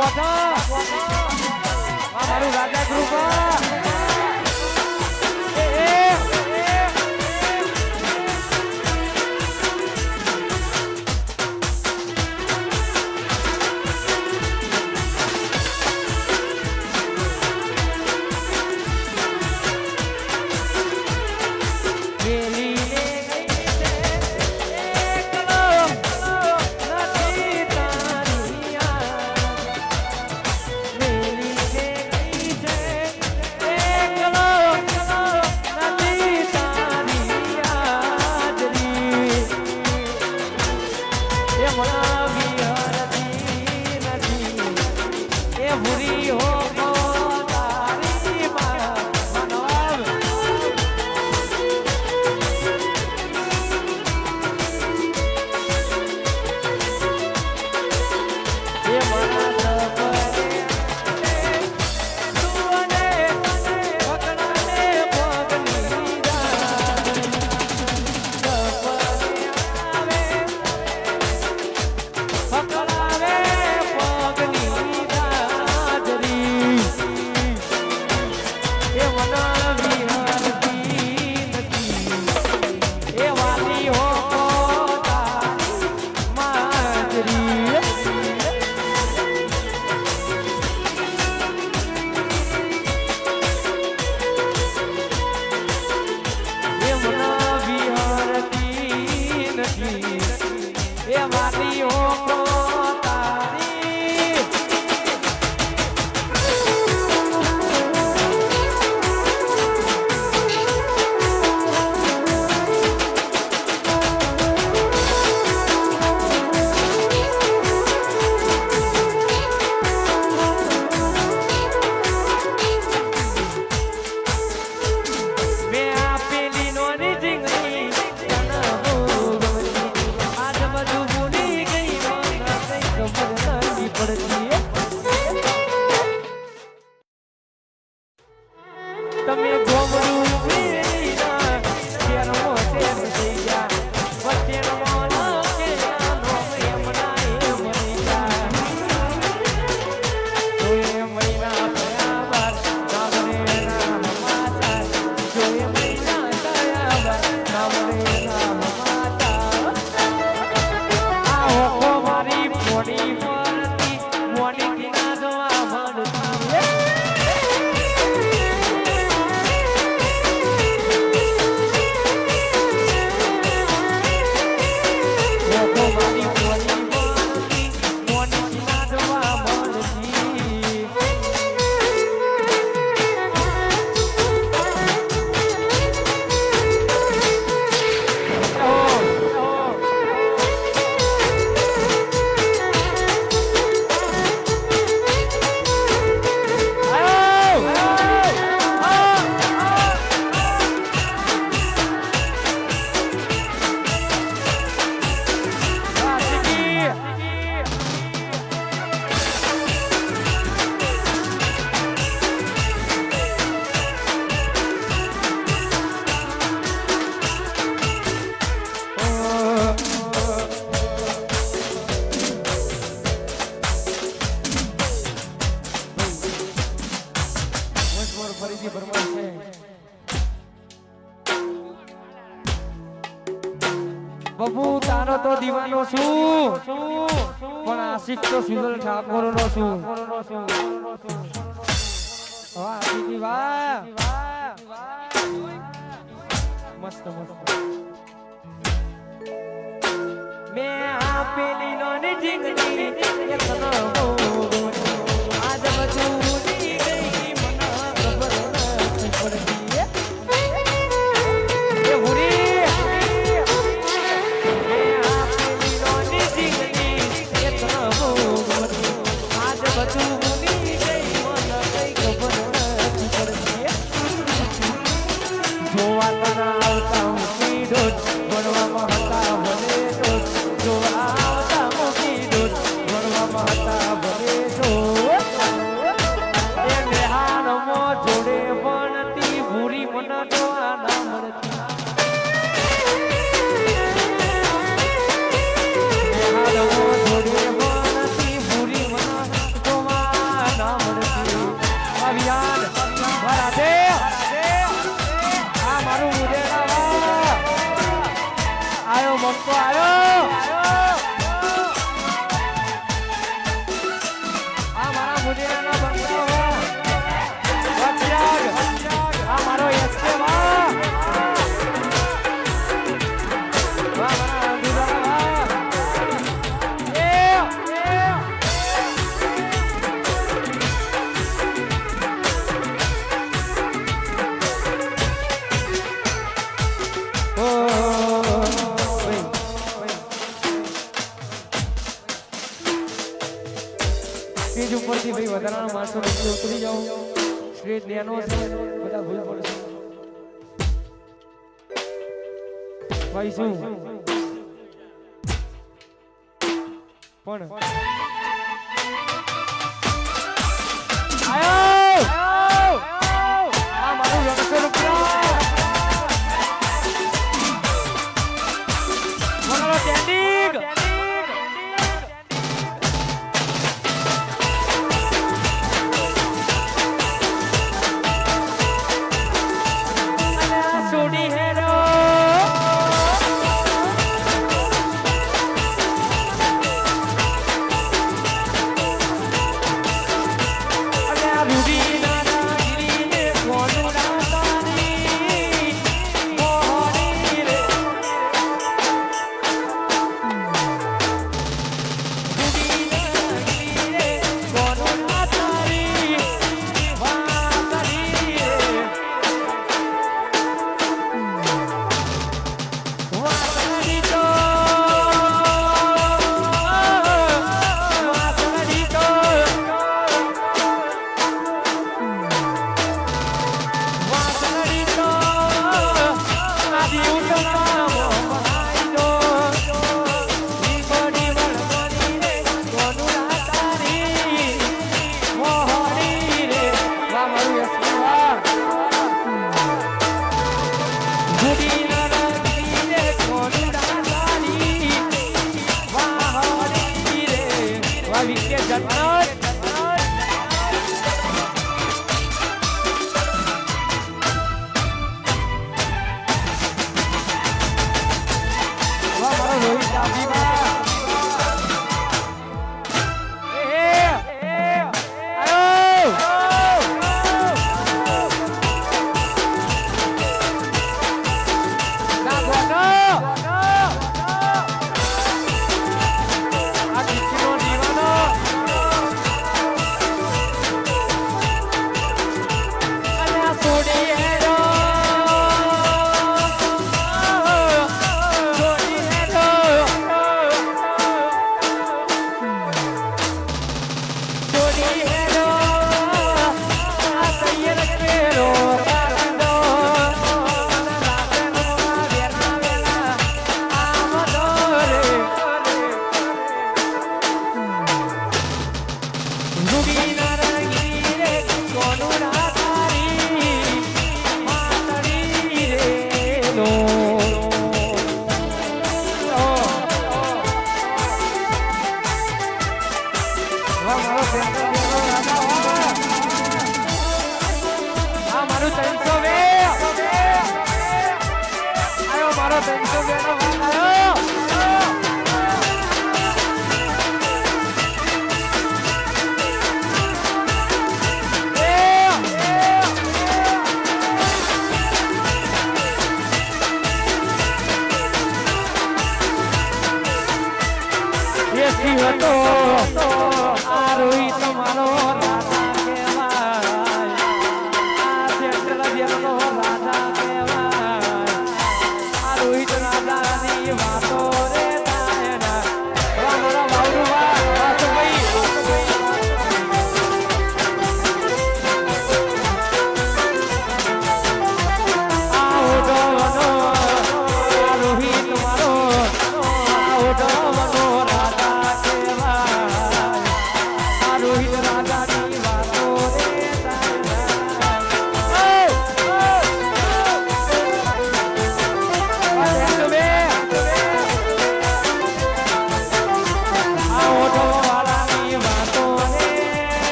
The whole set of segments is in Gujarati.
રાખો તો મારું રાજા કૃપા ગણપતિ ભરમાર બબુ, તારો તો દીવાનો છું. પણ આશિક તો સુંદર ઠાકોર નો છું મસ્ત મસ્ત. મેં આપેલી નોની જિંદગી, એક નવો વાહ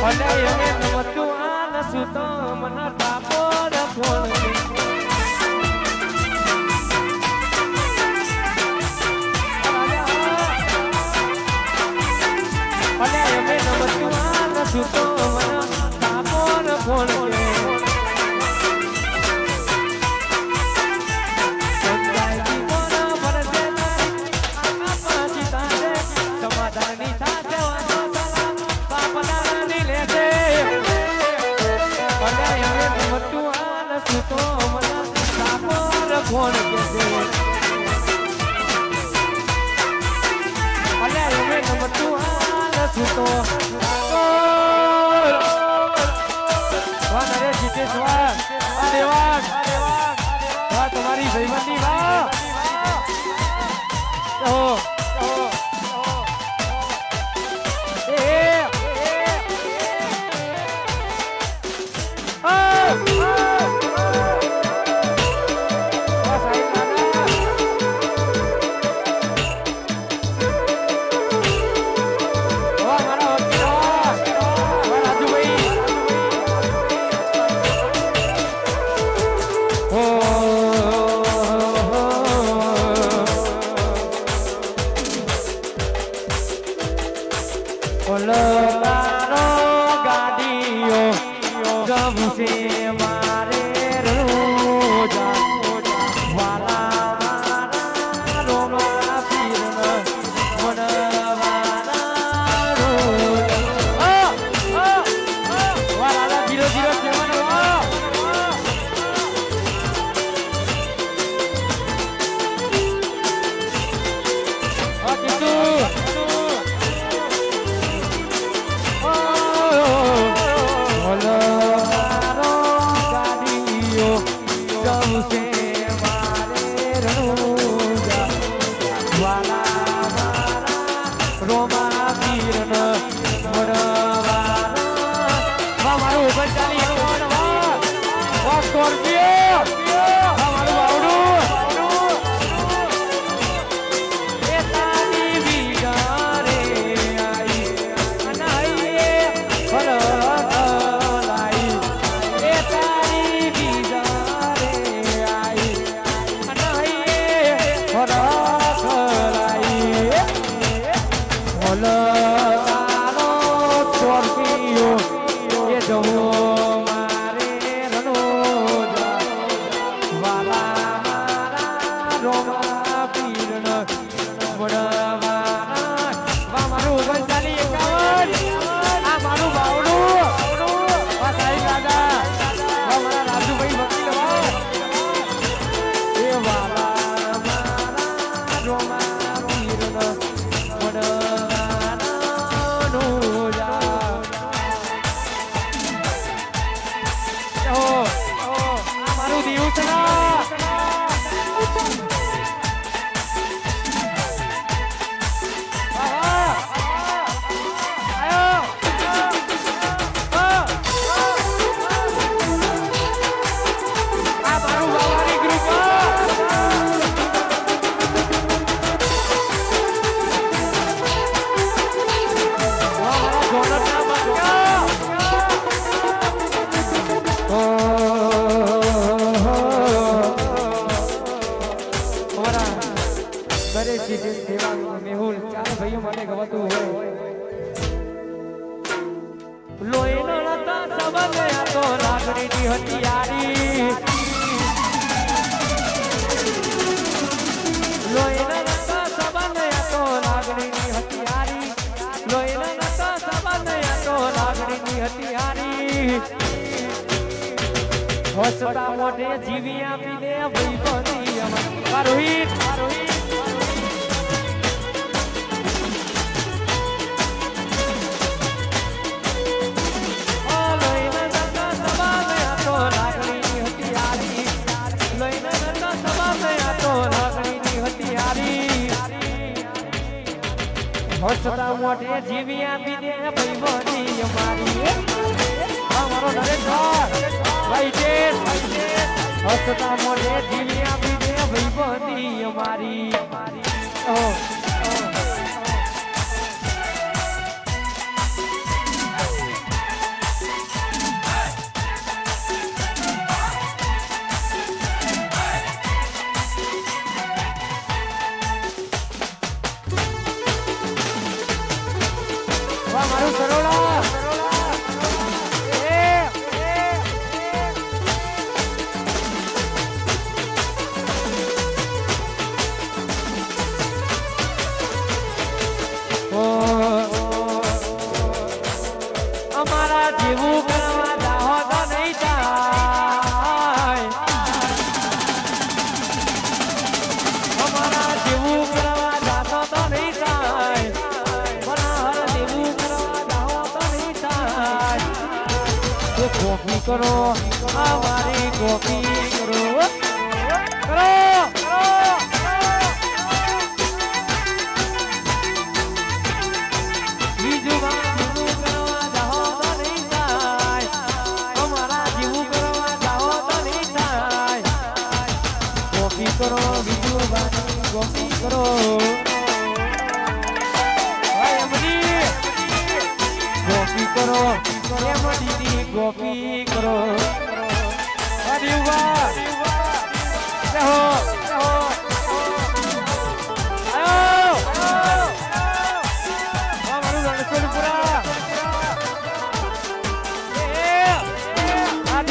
અને એને સમજુ આ નસુ તો મને તાપો ફોન હવે નમતું આન સુતો. ઓલતારો ગાડીઓ ગમશે મારે માટે ગવાતું હોય. લોહીનો નતા સંબંધ આ તો લાગણીની લોહી નો નતા સંબંધ આ તો લાગણીની લોહી નો નતા સંબંધ આ તો લાગણીની હથિયારી. હોસડા મોઢે જીવી આપી દે ભાઈ બની રોહિત રોહિત હસતા મોઢે જીવી આપી દે ભાઈ અમારી. અમારો નરેન્દ્ર ભાઈ છે હસતા મોઢે જીવી આપી દે ભાઈ અમારી. ઓહ, ગોપી કરો દીદી ગોપી કરો અરે ઊભા રહો રહો આયો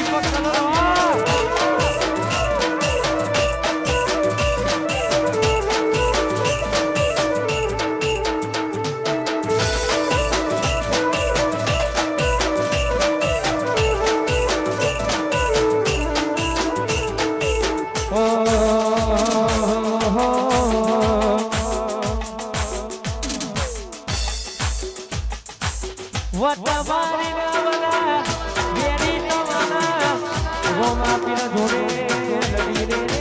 આયો વટવારી નાવના બેરી નવાના ગોમા પીર જોડે લડી રે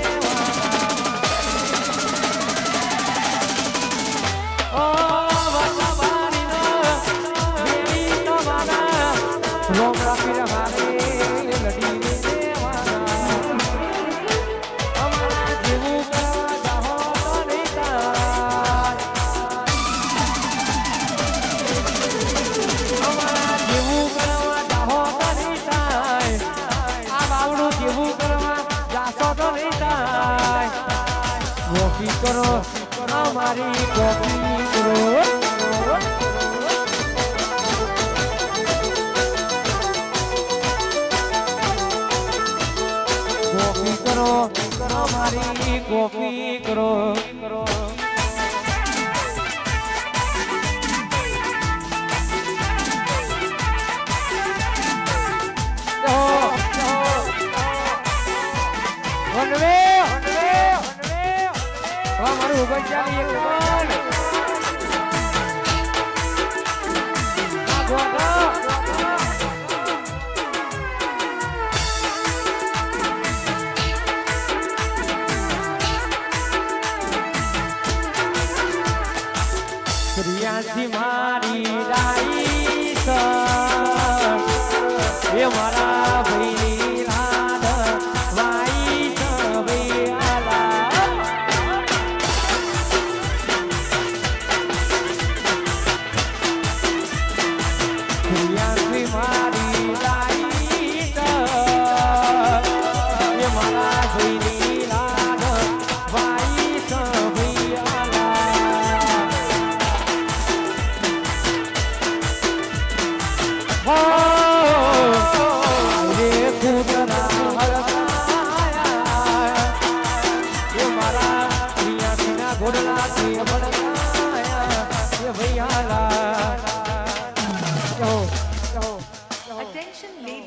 અમારી ગોપી કરો કરો મારી ગોપી કરો કરો.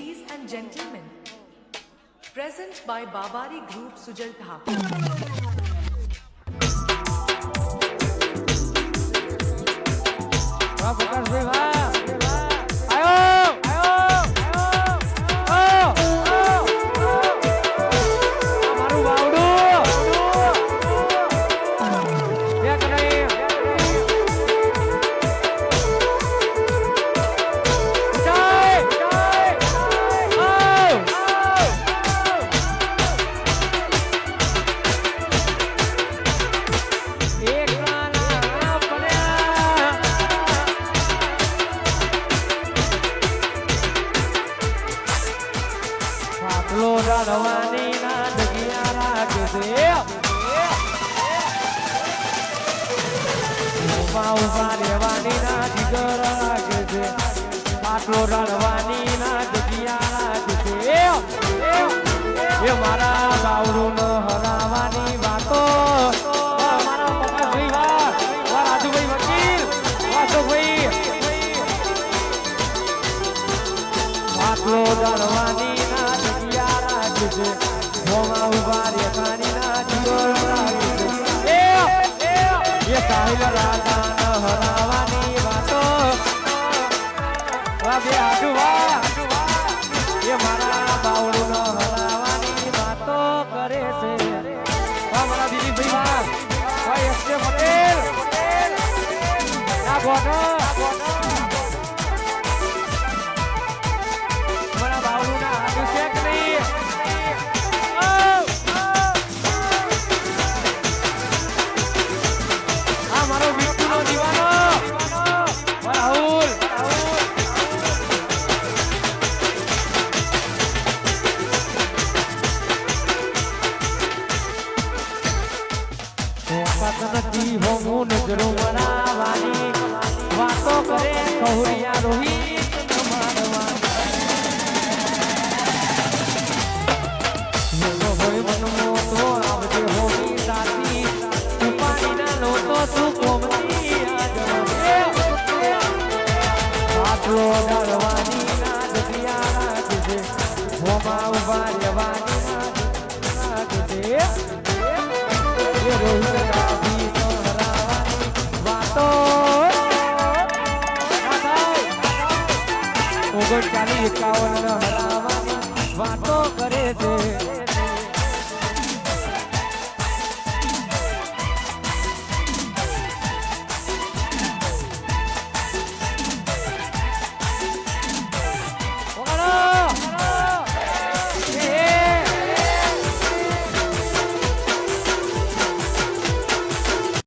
ladies and gentlemen, present by Babari Group Sujal Thapa. પાટલો ના જગ્યા રાખજે ઊભા ઊભા રહેવાની ના જીગર રાખજે પાટલો રડવાની ના જગ્યા રાખજે એ મારા બાવડું ન હરાવાની વાતો મારા વાહ વાહ રાજુભાઈ વકીલ વાસુભાઈ અશોકભાઈ માટલો લાગે. છે હરાવાની વાતો. વા મારા બાવળું હરાવાની વાતો કરે છે. વા મારા દિલીપભાઈ